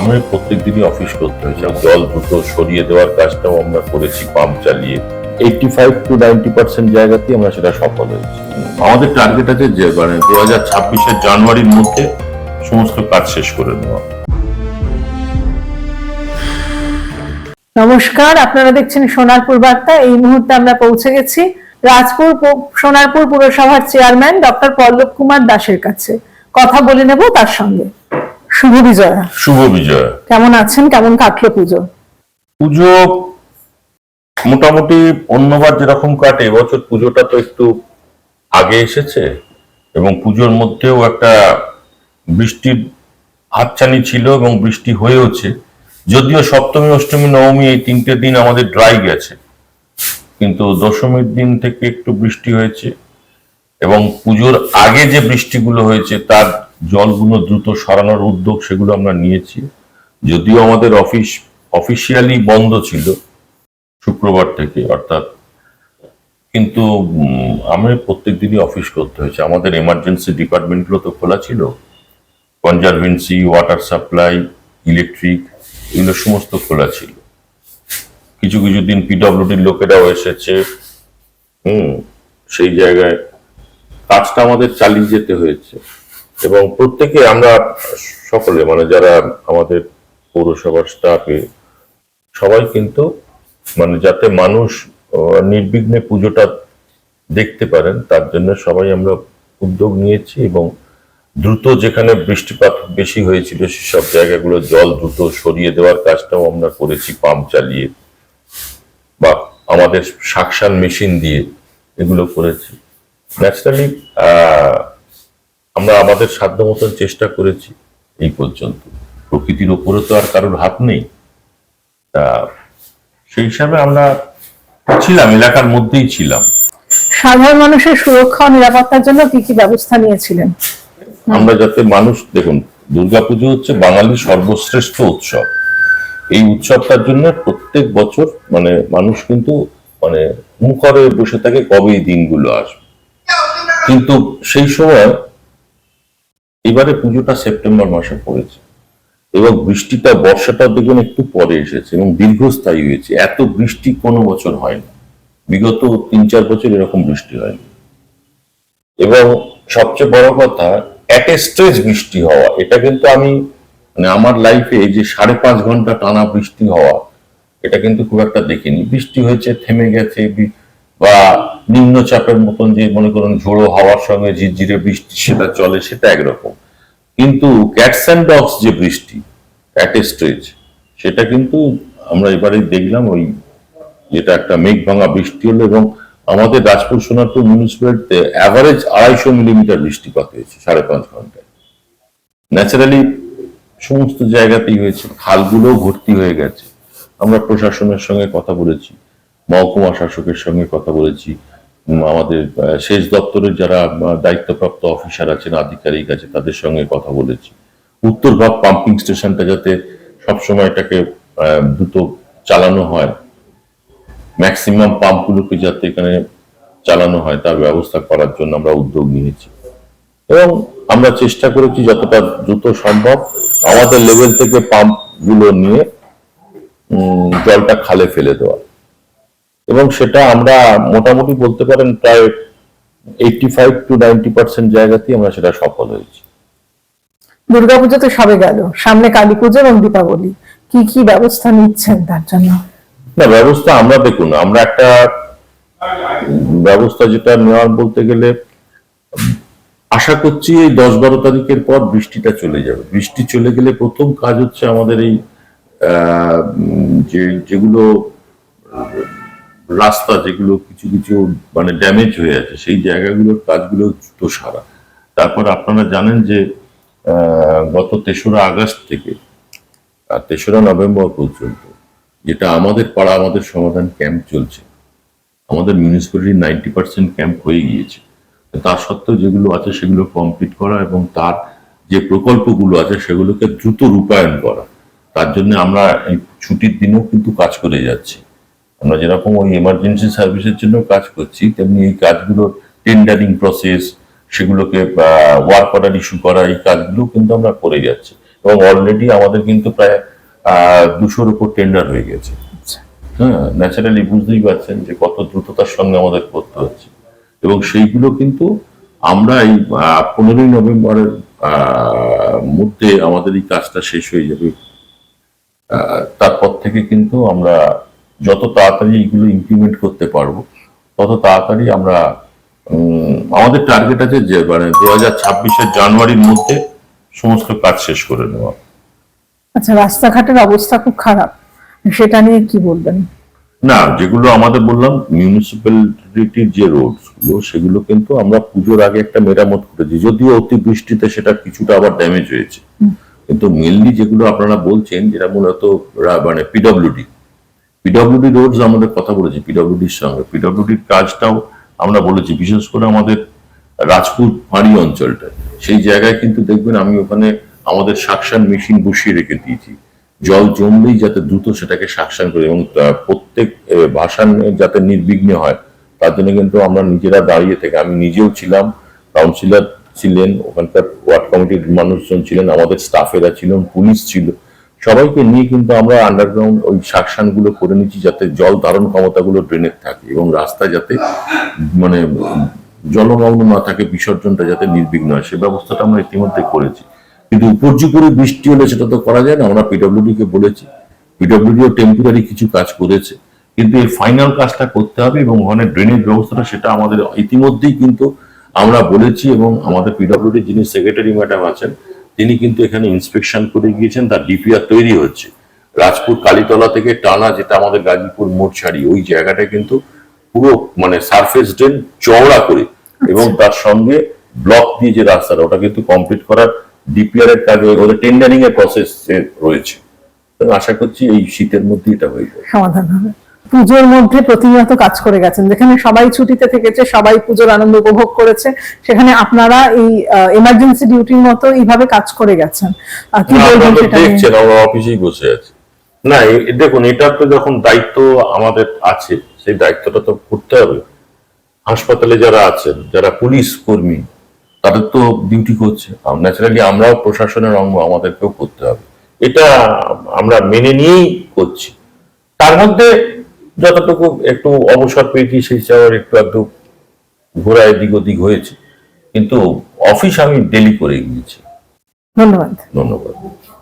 আমরা প্রত্যেক দিনই অফিস করতে হয়েছে জল দ্রুত সরিয়ে দেওয়ার কাজটাও আমরা করেছি পাম্প চালিয়ে। Eighty five to ninety percent জায়গাতেই আমরা সেটা সফল হয়েছি। আমাদের টার্গেট আছে যে মানে দু হাজার ছাব্বিশের জানুয়ারির মধ্যে সমস্ত কাজ শেষ করে নেওয়া নমস্কার, আপনারা দেখছেন সোনারপুর বার্তা। এই মুহূর্তে আমরা পৌঁছে গেছি রাজপুর সোনারপুর পুরসভার চেয়ারম্যান ডক্টর পল্লব কুমার দাসের কাছে। কথা বলে নেব তার সঙ্গে। শুভ বিজয়া। শুভ বিজয়। কেমন আছেন? কেমন কাটলো পুজো? পুজো মোটামুটি অন্যবার যেরকম কাটে এবছর পুজোটা তো একটু আগে এসেছে এবং পুজোর মধ্যেও একটা বৃষ্টির হাতছানি ছিল এবং বৃষ্টি হয়েওছে। যদিও সপ্তমী অষ্টমী নবমী এই তিনটে দিন আমাদের ড্রাই গেছে। কিন্তু দশমীর দিন থেকে একটু বৃষ্টি হয়েছে এবং পুজোর আগে যে বৃষ্টিগুলো হয়েছে তার জলগুলো দ্রুত সরানোর উদ্যোগ সেগুলো আমরা নিয়েছি। যদিও আমাদের অফিস অফিসিয়ালি বন্ধ ছিল শুক্রবার থেকে, অর্থাৎ কিন্তু আমি প্রত্যেক দিনই অফিস করতে হয়েছে। আমাদের এমার্জেন্সি ডিপার্টমেন্টগুলো তো খোলা ছিল। কনজারভেন্সি ওয়াটার সাপ্লাই ইলেকট্রিক এগুলো সমস্ত খোলা ছিল। কিছু কিছু দিন পিডব্লিউডির লোকেরাও এসেছে। হুম, সেই জায়গায় কাজটা আমাদের চালিয়ে যেতে হয়েছে। এবং প্রত্যেকে আমরা সকলে মানে যারা আমাদের পৌরসভার স্টাফে সবাই কিন্তু মানে যাতে মানুষ নির্বিঘ্নে পুজোটা দেখতে পারেন, তার জন্য সবাই আমরা উদ্যোগ নিয়েছি এবং দ্রুত যেখানে বৃষ্টিপাত বেশি হয়েছিল সেসব জায়গাগুলো জল দ্রুত সরিয়ে দেওয়ার কাজটাও আমরা করেছি, পাম্প চালিয়ে বা আমাদের সাকশান মেশিন দিয়ে এগুলো করেছি। ন্যাচারালি আমরা আমাদের সাধ্য মতন চেষ্টা করেছি এই পর্যন্ত। প্রকৃতির ওপরে তো আর কারোর হাত নেই। তা সেই হিসাবে আমরা ছিলাম এলাকার মধ্যেই ছিলাম। সাধারণ মানুষের সুরক্ষা ও নিরাপত্তার জন্য কি কি ব্যবস্থা নিয়েছিলেন? আমরা যাতে মানুষ দেখুন দুর্গাপুজো হচ্ছে বাঙালির সর্বশ্রেষ্ঠ উৎসব। এই উৎসবটার জন্য প্রত্যেক বছর মানে মানুষ কিন্তু মানে মুখরে বসে থাকে কবে এই দিনগুলো আসবে। কিন্তু সেই সময় এবারে পুজোটা সেপ্টেম্বর মাসে পড়েছে। এবং বৃষ্টিটা, বর্ষাটা দেখবেন একটু পরে এসেছে এবং দীর্ঘস্থায়ী হয়েছে। এত বৃষ্টি কোনো বছর হয়নি। বিগত তিন চার বছর এরকম বৃষ্টি হয়নি। এবং সবচেয়ে বড় কথা এক স্ট্রেজ বৃষ্টি হওয়া। এটা কিন্তু আমি মানে আমার লাইফে যে সাড়ে পাঁচ ঘণ্টা টানা বৃষ্টি হওয়া, এটা কিন্তু খুব একটা দেখিনি। বৃষ্টি হয়েছে, থেমে গেছে বি- নিম্নচাপের মতন যে মনে করুন ঝোড়ো হাওয়ার সঙ্গে ঝিরঝিরে বৃষ্টি সেটা চলে, সেটা একরকম। কিন্তু ক্যাটস অ্যান্ড ডগস যে বৃষ্টি অ্যাট এ স্টেজ সেটা কিন্তু আমরা এবারে দেখলাম ওই যেটা একটা মেঘ ভাঙা বৃষ্টি হলো এবং আমাদের রাজপুর সোনারপুর মিউনিসিপ্যালিটিতে অ্যাভারেজ আড়াইশো মিলিমিটার বৃষ্টিপাত হয়েছে সাড়ে পাঁচ ঘন্টায়। ন্যাচারালি সমস্ত জায়গাতেই হয়েছে। খালগুলোও ভর্তি হয়ে গেছে। আমরা প্রশাসনের সঙ্গে কথা বলেছি। মহকুমা শাসকের সঙ্গে কথা বলেছি। আমাদের শেষ দপ্তরের যারা দায়িত্বপ্রাপ্ত অফিসার আছেন, আধিকারিক আছে, তাদের সঙ্গে কথা বলেছি। উত্তরভাগ পাম্পিং স্টেশনটা যাতে সবসময় এটাকে দ্রুত চালানো হয়। ম্যাক্সিমাম পাম্পগুলোকে যাতে এখানে চালানো হয়, তার ব্যবস্থা করার জন্য আমরা উদ্যোগ নিয়েছি। এবং আমরা চেষ্টা করেছি যতটা দ্রুত সম্ভব আমাদের লেভেল থেকে পাম্পগুলো নিয়ে জলটা খালে ফেলে দেওয়া। এবং সেটা আমরা মোটামুটি বলতে পারেন প্রায় eighty five to ninety percent জায়গাতেই আমরা সেটা সফল হয়েছি। দুর্গাপুজো তো সবে গেল। সামনে কালী পুজো এবং দীপাবলি। কি কি ব্যবস্থা নিচ্ছেন তার জন্য? না ব্যবস্থা আমরা দেখুন আমরা একটা ব্যবস্থা যেটা নেওয়ার বলতে গেলে আশা করছি এই দশ বারো তারিখের পর বৃষ্টিটা চলে যাবে। বৃষ্টি চলে গেলে প্রথম কাজ হচ্ছে আমাদের এই যেগুলো রাস্তা যেগুলো কিছু কিছু মানে ড্যামেজ হয়ে আছে, সেই জায়গাগুলোর কাজগুলো দ্রুত সারা তারপর আপনারা জানেন যে গত তেসরা আগস্ট থেকে, আর তেসরা নভেম্বর পর্যন্ত যেটা আমাদের পাড়া, আমাদের সমাধান ক্যাম্প চলছে। আমাদের মিউনিসিপ্যালিটি নাইনটি পার্সেন্ট ক্যাম্প হয়ে গিয়েছে। তার সত্ত্বেও যেগুলো আছে সেগুলো কমপ্লিট করা এবং তার যে প্রকল্পগুলো আছে সেগুলোকে দ্রুত রূপায়ণ করা। তার জন্য আমরা এই ছুটির দিনেও কিন্তু কাজ করে যাচ্ছি। আমরা যেরকম ওই এমার্জেন্সি সার্ভিসের জন্য কাজ করছি, তেমনি এই কাজগুলোর টেন্ডারিং প্রসেস সেগুলোকে ওয়ার্ক অর্ডার ইস্যু করা, এই কাজগুলো কিন্তু আমরা করে যাচ্ছি। এবং অলরেডি আমাদের কিন্তু প্রায় দুশোর উপর টেন্ডার হয়ে গেছে। হ্যাঁ ন্যাচারালি বুঝতেই পারছেন যে কত দ্রুততার সঙ্গে আমাদের করতে হচ্ছে। এবং সেইগুলো কিন্তু আমরা এই পনেরোই নভেম্বরের মধ্যে আমাদের এই কাজটা শেষ হয়ে যাবে। তারপর থেকে কিন্তু আমরা যত তাড়াতাড়ি এইগুলো ইমপ্লিমেন্ট করতে পারব তত তাড়াতাড়ি আমরা আমাদের টার্গেট আছে যে মানে দু হাজার ছাব্বিশের জানুয়ারির মধ্যে সমস্ত কাজ শেষ করে নেওয়া। আচ্ছা রাস্তাঘাটের অবস্থা খুব খারাপ সেটা নিয়ে কি বলবেন? না যেগুলো আমাদের বললাম মিউনিসিপ্যালিটির যে গুলো সেগুলো কিন্তু আমরা পুজোর আগে একটা মেরামত করেছি যদিও অতি বৃষ্টিতে সেটা কিছুটা আবার ড্যামেজ হয়েছে। কিন্তু মেনলি যেগুলো আপনারা বলছেন যেটা মূলত মানে পিডব্লিউডি পিডব্লিউডি রোডস আমাদের কথা বলেছি পিডব্লিউডির সঙ্গে। পিডব্লিউডির কাজটাও আমরা বলেছি, বিশেষ করে আমাদের রাজপুর ফাঁড়ি অঞ্চলটা। সেই জায়গায় কিন্তু দেখবেন আমি ওখানে আমাদের সাকশন মেশিন বসিয়ে রেখে দিয়েছি। জল জমলেই যাতে দ্রুত সেটাকে সাকশন করে এবং প্রত্যেক ভাসান যাতে নির্বিঘ্নে হয়, তার জন্য কিন্তু আমরা নিজেরা দাঁড়িয়ে থেকে, আমি নিজেও ছিলাম কাউন্সিলর ছিলেন, ওখানকার ওয়ার্ড কমিটির মানুষজন ছিলেন, আমাদের স্টাফেরা ছিলেন, পুলিশ ছিল সবাইকে নিয়ে কিন্তু আমরা আন্ডারগ্রাউন্ড ওই সাকশনগুলো করে নিচ্ছি যাতে জল ধারণ ক্ষমতাগুলো ড্রেনের থাকে এবং রাস্তা যাতে মানে জলমগ্ন না থাকে, বিসর্জনটা যাতে নির্বিঘ্ন হয়। সে ব্যবস্থাটা আমরা ইতিমধ্যে করেছি। কিন্তু উপর্যুপরি বৃষ্টি হলে সেটা তো করা যায় না। আমরা পিডব্লিউডি কে বলেছি। পিডব্লিউডিও টেম্পোরারি কিছু কাজ করেছে। কিন্তু এই ফাইনাল কাজটা করতে হবে এবং ওখানে ড্রেনেজ ব্যবস্থাটা সেটা আমাদের ইতিমধ্যেই কিন্তু আমরা বলেছি এবং আমাদের পিডব্লিউডি যিনি সেক্রেটারি ম্যাডাম আছেন তিনি কিন্তু এখানে ইন্সপেকশন করে গিয়েছেন তার ডিপিআর তৈরি হচ্ছে। রাজপুর কালীতলা থেকে টানা যেটা আমাদের গাজীপুর মোড় ছাড়ি ওই জায়গাটা কিন্তু পুরো মানে সারফেস ড্রেন চওড়া করে এবং তার সঙ্গে ব্লক দিয়ে যে রাস্তাটা ওটা কিন্তু কমপ্লিট করার ডিপিআর এর কাজ ওদের টেন্ডারিং এর প্রসেস রয়েছে। আশা করছি এই শীতের মধ্যে এটা হয়ে যাবে। সমাধান হবে। পুজোর মধ্যে প্রতিনিয়ত কাজ করে গেছেন। যেখানে সবাই ছুটিতে থেকেছে সবাই পুজোর আনন্দ উপভোগ করেছে সেখানে আপনারা এই এমার্জেন্সি ডিউটির মতো এইভাবে কাজ করে গেছেন। কি বলবেন সেটা দেখছেন আমরা অফিসেই বসে আছি। না দেখুন এটা তো যখন দায়িত্ব আমাদের আছে সেই দায়িত্বটা তো করতে হবে। হাসপাতালে যারা আছেন যারা পুলিশ কর্মী তাদের তো ডিউটি করছে। ন্যাচারালি আমরাও প্রশাসনের অঙ্গ আমাদেরকেও করতে হবে। এটা আমরা মেনে নিয়েই করছি। তার মধ্যে যতটুকু একটু অবসর পেয়েছি সেই হিসাবে একটু একটু ঘোরা এদিক ওদিক হয়েছে। কিন্তু অফিস আমি ডেলি করে গিয়েছি। ধন্যবাদ। ধন্যবাদ।